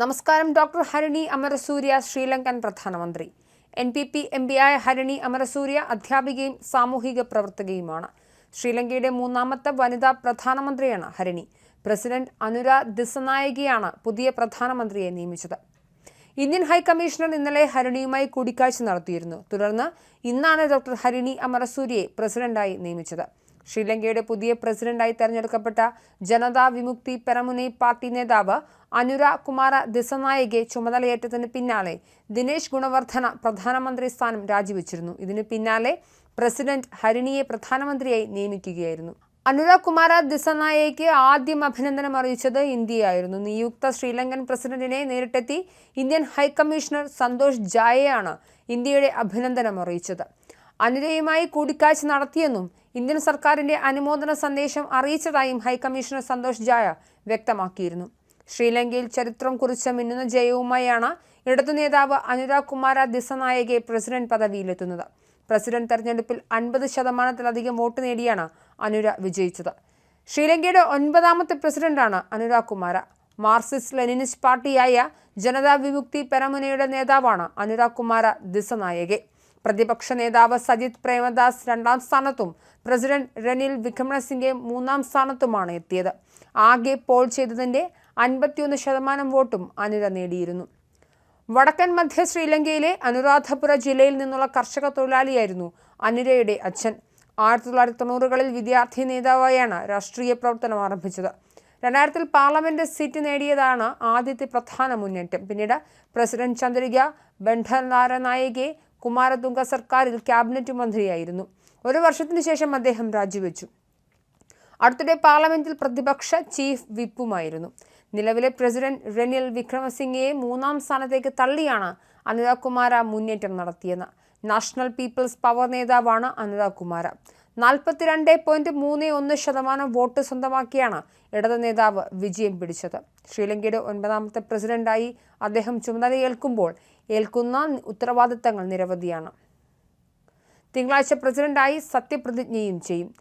നമസ്കാരം ഡോക്ടർ ഹരിണി അമരസൂര്യ ശ്രീലങ്കൻ പ്രധാനമന്ത്രി. N P P M പിയായ ഹരിണി അമരസൂര്യ അധ്യാപികയും സാമൂഹിക പ്രവർത്തകയുമാണ്. ശ്രീലങ്കയുടെ മൂന്നാമത്തെ വനിതാ പ്രധാനമന്ത്രിയാണ് ഹരിണി. പ്രസിഡന്റ് അനുര ദിസനായകയാണ് പുതിയ പ്രധാനമന്ത്രിയെ നിയമിച്ചത്. ഇന്ത്യൻ ഹൈക്കമ്മീഷണർ ഇന്നലെ ഹരിണിയുമായി കൂടിക്കാഴ്ച നടത്തിയിരുന്നു. തുടർന്ന് ഇന്നാണ് ഡോക്ടർ ഹരിണി അമരസൂര്യയെ പ്രസിഡന്റായി നിയമിച്ചത്. ശ്രീലങ്കയുടെ പുതിയ പ്രസിഡന്റായി തെരഞ്ഞെടുക്കപ്പെട്ട ജനതാ വിമുക്തി പെരമുനി പാർട്ടി നേതാവ് അനുര കുമാര ദിസനായകെ ചുമതലയേറ്റതിന് പിന്നാലെ ദിനേശ് ഗുണവർദ്ധന പ്രധാനമന്ത്രി സ്ഥാനം രാജിവെച്ചിരുന്നു. ഇതിന് പിന്നാലെ പ്രസിഡന്റ് ഹരിണിയെ പ്രധാനമന്ത്രിയായി നിയമിക്കുകയായിരുന്നു. അനുരാഗ് കുമാര ദിസനായയ്ക്ക് ആദ്യം അഭിനന്ദനം അറിയിച്ചത് ഇന്ത്യയായിരുന്നു. നിയുക്ത ശ്രീലങ്കൻ പ്രസിഡന്റിനെ നേരിട്ടെത്തി ഇന്ത്യൻ ഹൈക്കമ്മീഷണർ സന്തോഷ് ജായയാണ് ഇന്ത്യയുടെ അഭിനന്ദനം അറിയിച്ചത്. അനുരയുമായി കൂടിക്കാഴ്ച നടത്തിയെന്നും ഇന്ത്യൻ സർക്കാരിന്റെ അനുമോദന സന്ദേശം അറിയിച്ചതായും ഹൈക്കമ്മീഷണർ സന്തോഷ് ജായ വ്യക്തമാക്കിയിരുന്നു. ശ്രീലങ്കയിൽ ചരിത്രം കുറിച്ച മിന്നുന്ന ജയവുമായാണ് ഇടതു നേതാവ് അനുരാഗ് കുമാര ദിസനായകെ പ്രസിഡന്റ് പദവിയിലെത്തുന്നത്. പ്രസിഡന്റ് തെരഞ്ഞെടുപ്പിൽ അൻപത് ശതമാനത്തിലധികം വോട്ട് നേടിയാണ് അനുര വിജയിച്ചത്. ശ്രീലങ്കയുടെ ഒൻപതാമത്തെ പ്രസിഡന്റാണ് അനുരാഗ് കുമാര. മാർക്സിസ്റ്റ് ലെനിനിസ്റ്റ് പാർട്ടിയായ ജനതാ വിമുക്തി പെരമുനയുടെ നേതാവാണ് അനുരാഗ് കുമാര ദിസനായകെ. പ്രതിപക്ഷ നേതാവ് സജിത് പ്രേമദാസ് രണ്ടാം സ്ഥാനത്തും പ്രസിഡന്റ് റനിൽ വിക്രമസിംഗെ മൂന്നാം സ്ഥാനത്തുമാണ് എത്തിയത്. ആകെ പോൾ ചെയ്തതിന്റെ അൻപത്തിയൊന്ന് ശതമാനം വോട്ടും അനുര നേടിയിരുന്നു. വടക്കൻ മധ്യ ശ്രീലങ്കയിലെ അനുരാധപുര ജില്ലയിൽ നിന്നുള്ള കർഷക തൊഴിലാളിയായിരുന്നു അനിരയുടെ അച്ഛൻ. ആയിരത്തി തൊള്ളായിരത്തി തൊണ്ണൂറുകളിൽ വിദ്യാർത്ഥി നേതാവായാണ് രാഷ്ട്രീയ പ്രവർത്തനം ആരംഭിച്ചത്. രണ്ടായിരത്തിൽ പാർലമെന്റ് സീറ്റ് നേടിയതാണ് ആദ്യത്തെ പ്രധാന മുന്നേറ്റം. പിന്നീട് പ്രസിഡന്റ് ചന്ദ്രിക ബണ്ഡനാരനായകെ കുമാരതുംഗ സർക്കാരിൽ ക്യാബിനറ്റ് മന്ത്രിയായിരുന്നു. ഒരു വർഷത്തിനു ശേഷം അദ്ദേഹം രാജിവെച്ചു. അടുത്തിടെ പാർലമെന്റിൽ പ്രതിപക്ഷ ചീഫ് വിപ്പുമായിരുന്നു. നിലവിലെ പ്രസിഡന്റ് റെനിൽ വിക്രമസിംഗയെ മൂന്നാം സ്ഥാനത്തേക്ക് തള്ളിയാണ് അനിതാകുമാര കുമാര മുന്നേറ്റം നടത്തിയത്. നാഷണൽ പീപ്പിൾസ് പവർ നേതാവാണ് അനിതാകുമാര. കുമാര നാൽപ്പത്തിരണ്ട് പോയിന്റ് മൂന്ന് ഒന്ന് ശതമാനം വോട്ട് സ്വന്തമാക്കിയാണ് ഇടത് നേതാവ് വിജയം പിടിച്ചത്. ശ്രീലങ്കയുടെ ഒൻപതാമത്തെ പ്രസിഡന്റായി അദ്ദേഹം ചുമതലയേൽക്കുമ്പോൾ ഏൽക്കുന്ന ഉത്തരവാദിത്തങ്ങൾ നിരവധിയാണ്. തിങ്കളാഴ്ച പ്രസിഡന്റായി സത്യപ്രതിജ്ഞയും ചെയ്യും.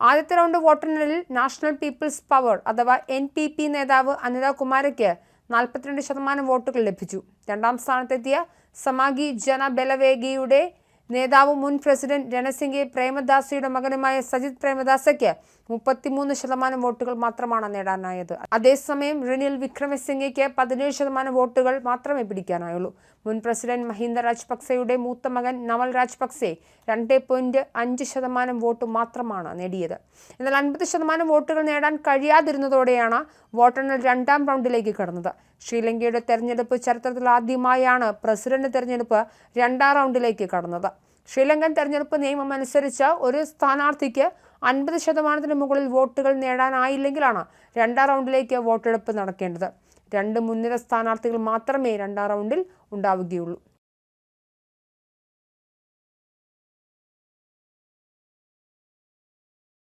ആദ്യത്തെ റൗണ്ട് വോട്ടെണ്ണലിൽ നാഷണൽ പീപ്പിൾസ് പവർ അഥവാ എൻ പി പി നേതാവ് അനിതാ കുമാരയ്ക്ക് നാൽപ്പത്തിരണ്ട് ശതമാനം വോട്ടുകൾ ലഭിച്ചു. രണ്ടാം സ്ഥാനത്തെത്തിയ സമാഗി ജന ബലവേഗിയുടെ നേതാവ് മുൻ പ്രസിഡന്റ് രണസിംഗെ പ്രേമദാസയുടെ മകനുമായ സജിത് പ്രേമദാസയ്ക്ക് മുപ്പത്തിമൂന്ന് ശതമാനം വോട്ടുകൾ മാത്രമാണ് നേടാനായത്. അതേസമയം റിനിൽ വിക്രമസിംഗയ്ക്ക് പതിനേഴ് ശതമാനം വോട്ടുകൾ മാത്രമേ പിടിക്കാനായുള്ളൂ. മുൻ പ്രസിഡന്റ് മഹിന്ദ രാജപക്സെയുടെ മൂത്ത മകൻ നവൽ രാജപക്സെ രണ്ട് പോയിന്റ് അഞ്ച് ശതമാനം വോട്ട് മാത്രമാണ് നേടിയത്. എന്നാൽ അൻപത് ശതമാനം വോട്ടുകൾ നേടാൻ കഴിയാതിരുന്നതോടെയാണ് വോട്ടെണ്ണൽ രണ്ടാം റൗണ്ടിലേക്ക് കടന്നത്. ശ്രീലങ്കയുടെ തെരഞ്ഞെടുപ്പ് ചരിത്രത്തിൽ ആദ്യമായാണ് പ്രസിഡന്റ് തെരഞ്ഞെടുപ്പ് രണ്ടാം റൗണ്ടിലേക്ക് കടന്നത്. ശ്രീലങ്കൻ തെരഞ്ഞെടുപ്പ് നിയമം അനുസരിച്ച് ഒരു സ്ഥാനാർത്ഥിക്ക് അൻപത് ശതമാനത്തിന് മുകളിൽ വോട്ടുകൾ നേടാനായില്ലെങ്കിലാണ് രണ്ടാം റൗണ്ടിലേക്ക് വോട്ടെടുപ്പ് നടക്കേണ്ടത്. രണ്ട് മുൻനിര സ്ഥാനാർത്ഥികൾ മാത്രമേ രണ്ടാം റൗണ്ടിൽ ഉണ്ടാവുകയുള്ളൂ.